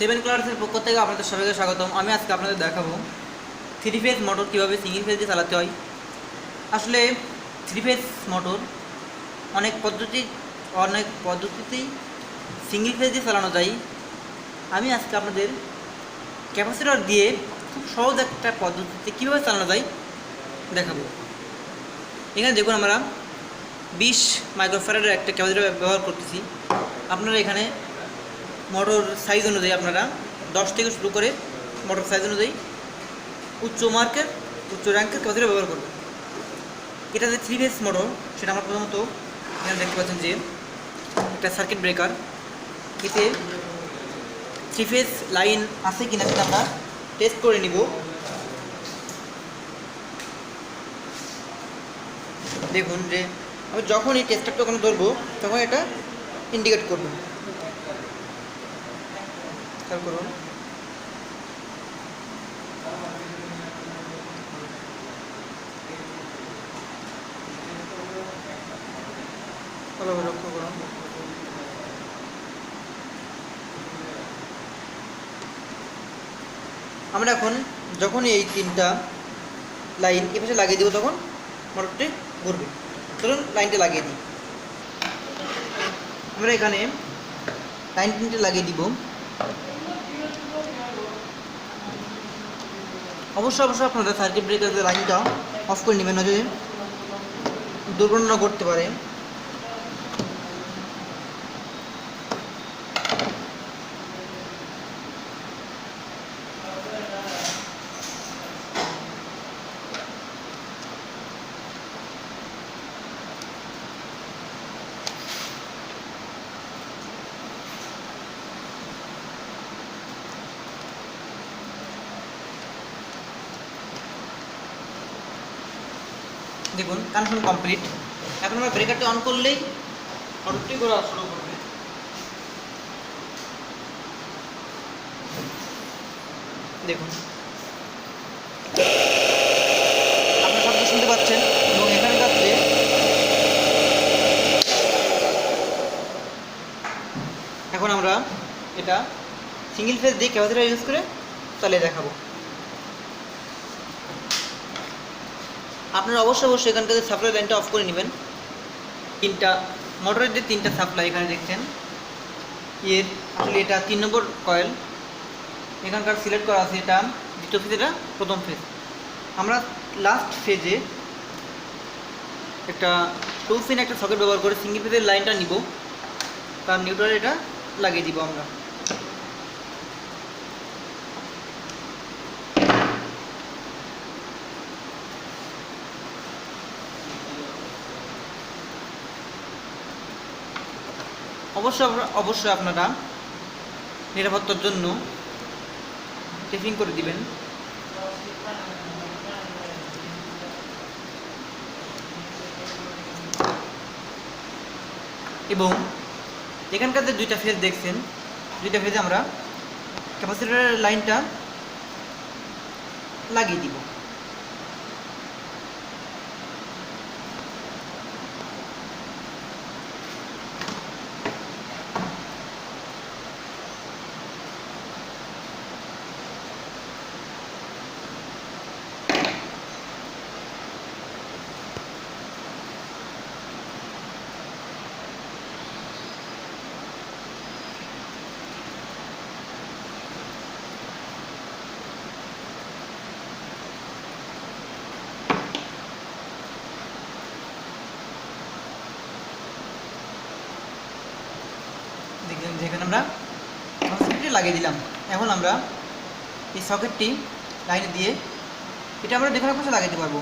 Seven কালার্সের পক্ষ থেকে আপনাদের সবাইকে স্বাগতম। আমি আজকে আপনাদের দেখাবো থ্রি ফেজ মোটর কীভাবে সিঙ্গেল ফেজ দিয়ে চালাতে হয়। আসলে থ্রি ফেজ মোটর অনেক পদ্ধতি, অনেক পদ্ধতিতেই সিঙ্গেল ফেজ দিয়ে চালানো যায়। আমি আজকে আপনাদের ক্যাপাসিটর দিয়ে খুব সহজ একটা পদ্ধতিতে কীভাবে চালানো যায় দেখাবো। এখানে দেখুন আমরা বিশ মাইক্রোফ্যারাডের একটা ক্যাপাসিটর ব্যবহার করতেছি। আপনারা এখানে মোটর সাইজ অনুযায়ী আপনারা দশ থেকে শুরু করে মোটর সাইজ অনুযায়ী উচ্চ মার্কের উচ্চ র্যাঙ্কের ক্যাপাসিটর ব্যবহার করবেন। এটা যে থ্রি ফেস মোটর সেটা আমরা প্রথমত এখানে দেখতে পাচ্ছেন যে একটা সার্কিট ব্রেকার এতে থ্রি ফেস লাইন আছে কিনা সেটা আমরা টেস্ট করে নিব। দেখুন যে, আমি যখন এই টেস্টারটা ওখানে ধরবো তখন এটা ইন্ডিকেট করব। খেয়াল করুন। লক্ষ্য করুন। আমরা এখন যখন এই তিনটা লাইন এ পাশে লাগিয়ে দেবো তখন মোটরটি ঘুরবে। চলুন লাইনটা লাগিয়ে দিই। আমরা এখানে লাইন তিনটে লাগিয়ে দিব। অবশ্যই অবশ্যই আপনারা সার্কিট ব্রেকারের লাইনটা অফ করে নেবেন না যদি দুর্ঘটনা ঘটতে পারে। দেখুন কানেকশন কমপ্লিট এখন আমরা ব্রেকারটি অন করলেই অটোটি করা শুরু করবে। দেখুন। আপনার শব্দ শুনতে পাচ্ছেন এবং এখানকার যে এখন আমরা এটা সিঙ্গেল ফেজ দিয়ে ক্যাপাসিটার ইউজ করে চালিয়ে দেখাবো। আপনারা অবশ্যই অবশ্যই এখানকার সাপ্লাই লাইনটা অফ করে নেবেন। তিনটা মোটরের যে তিনটা সাপ্লাই এখানে দেখছেন। এর আসলে এটা তিন নম্বর কয়েল এখানকার সিলেক্ট করা আছে এটা, দ্বিতীয় ফেজ এটা প্রথম ফেজ আমরা লাস্ট ফেজে একটা টু পিন একটা সকেট ব্যবহার করে সিঙ্গেল ফেজের লাইনটা নিব। তার নিউট্রাল এটা লাগিয়ে দিব আমরা। অবশ্যই অবশ্যই আপনারা নিরাপত্তার জন্য টেপিং করে দিবেন। এবং এখানকার যে দুইটা ফেজ দেখছেন, দুইটা ফেজে আমরা ক্যাপাসিটারের লাইনটা লাগিয়ে দিব দেখলেন যেখানে আমরা সকেটটি লাগিয়ে দিলাম। এখন আমরা এই সকেটটি লাইনে দিয়ে এটা আমরা যেখানে খুশি লাগাইতে পারব।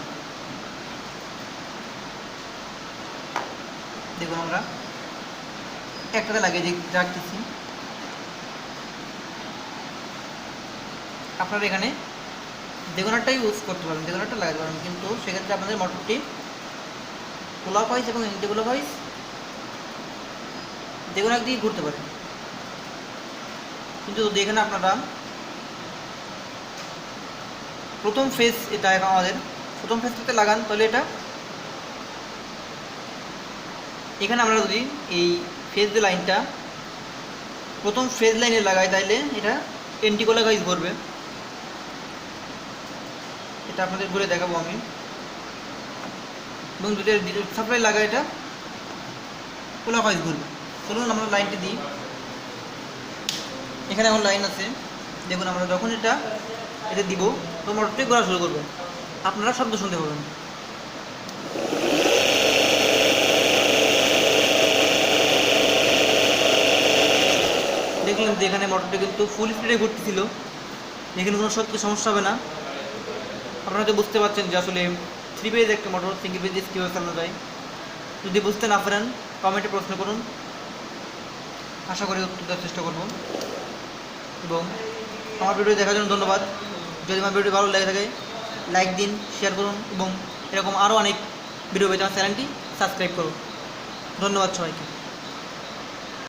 দেখুন আমরা একটাতে লাগিয়ে রাখতেছি। আপনারা এখানে দেগুনারটাই ইউজ করতে পারেন দেগুনারটা লাগাতে পারেন কিন্তু সেক্ষেত্রে আপনাদের মোটরটি ক্লক ওয়াইজ এবং ইন্টিগুলো ওয়াইজ দেখুন একদিকে ঘুরতে পারে। কিন্তু যদি এখানে আপনারা, প্রথম ফেজ এটা এখন আমাদের। প্রথম ফেজটাতে লাগান, তাহলে এটা, এখানে আমরা যদি এই ফেজ লাইনটা প্রথম ফেজ লাইনে লাগাই তাইলে এটা এন্টিকোলা গাইজ করবে এটা আপনাদের ঘুরে দেখাবো আমি। এবং যদি সাপ্লাই লাগাই এটা কোলা গাইজ ঘুরবে চলুন আমরা লাইনটি দিই। এখানে এখন লাইন আছে। দেখুন, আমরা যখন এটা এটা দিব, তো মোটরটি ঘোরা শুরু করবে। আপনারা শব্দ শুনতে পাবেন। দেখলেন যে এখানে মোটরটি কিন্তু ফুল স্পিডে ঘুরতেছিল। এখানে কোনো সত্যি সমস্যা হবে না। আপনারা তো বুঝতে পারছেন যে আসলে থ্রি পেজ একটা মোটর সিঙ্গেল পেজ কীভাবে চালানো যায়। যদি বুঝতে না পারেন কমেন্টে প্রশ্ন করুন। আশা করি উত্তর দেওয়ার চেষ্টা করব। এবং আমার ভিডিও দেখার জন্য ধন্যবাদ। যদি আমার ভিডিও ভালো লেগে থাকে লাইক দিন শেয়ার করুন এবং এরকম আরও অনেক ভিডিও পেতে আমার চ্যানেলটি সাবস্ক্রাইব করুন। ধন্যবাদ সবাইকে।